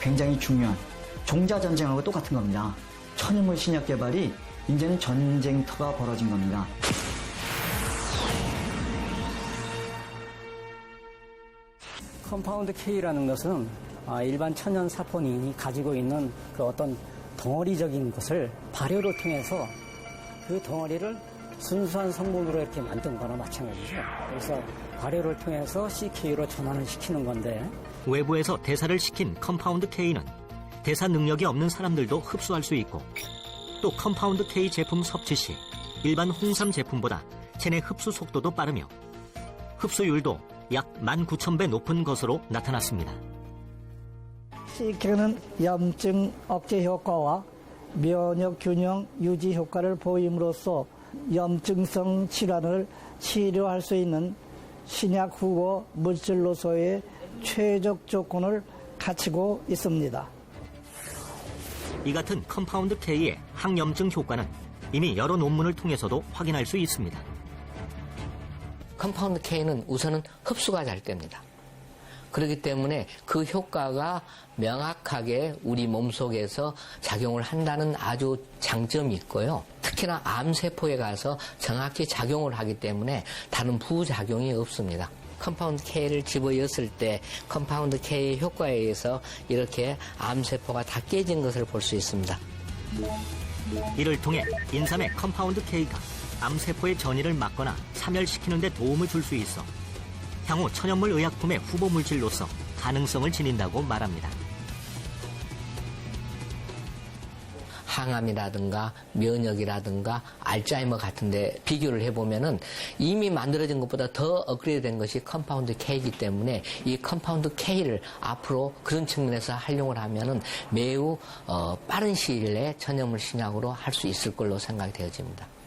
굉장히 중요한 종자 전쟁하고 똑같은 겁니다. 천연물 신약 개발이 이제는 전쟁터가 벌어진 겁니다. 컴파운드 K라는 것은 아, 일반 천연 사포닌이 가지고 있는 그 어떤 덩어리적인 것을 발효를 통해서 그 덩어리를 순수한 성분으로 이렇게 만든 거나 마찬가지죠. 그래서 발효를 통해서 CK로 전환을 시키는 건데 외부에서 대사를 시킨 컴파운드 K는 대사 능력이 없는 사람들도 흡수할 수 있고 또 컴파운드 K 제품 섭취 시 일반 홍삼 제품보다 체내 흡수 속도도 빠르며 흡수율도 약 19,000배 높은 것으로 나타났습니다. CK는 염증 억제 효과와 면역 균형 유지 효과를 보임으로써 염증성 질환을 치료할 수 있는 신약 후보 물질로서의 최적 조건을 갖추고 있습니다. 이 같은 컴파운드 K의 항염증 효과는 이미 여러 논문을 통해서도 확인할 수 있습니다. 컴파운드 K는 우선은 흡수가 잘 됩니다. 그렇기 때문에 그 효과가 명확하게 우리 몸 속에서 작용을 한다는 아주 장점이 있고요. 특히나 암세포에 가서 정확히 작용을 하기 때문에 다른 부작용이 없습니다. 컴파운드 K를 집어였을 때 컴파운드 K 효과에 의해서 이렇게 암세포가 다 깨진 것을 볼 수 있습니다. 이를 통해 인삼의 컴파운드 K가 암세포의 전이를 막거나 사멸시키는 데 도움을 줄 수 있어 향후 천연물 의약품의 후보 물질로서 가능성을 지닌다고 말합니다. 항암이라든가 면역이라든가 알츠하이머 같은데 비교를 해보면은 이미 만들어진 것보다 더 업그레이드 된 것이 컴파운드 K이기 때문에 이 컴파운드 K를 앞으로 그런 측면에서 활용을 하면은 매우 어, 빠른 시일 내에 전염물 신약으로 할 수 있을 걸로 생각이 되어집니다.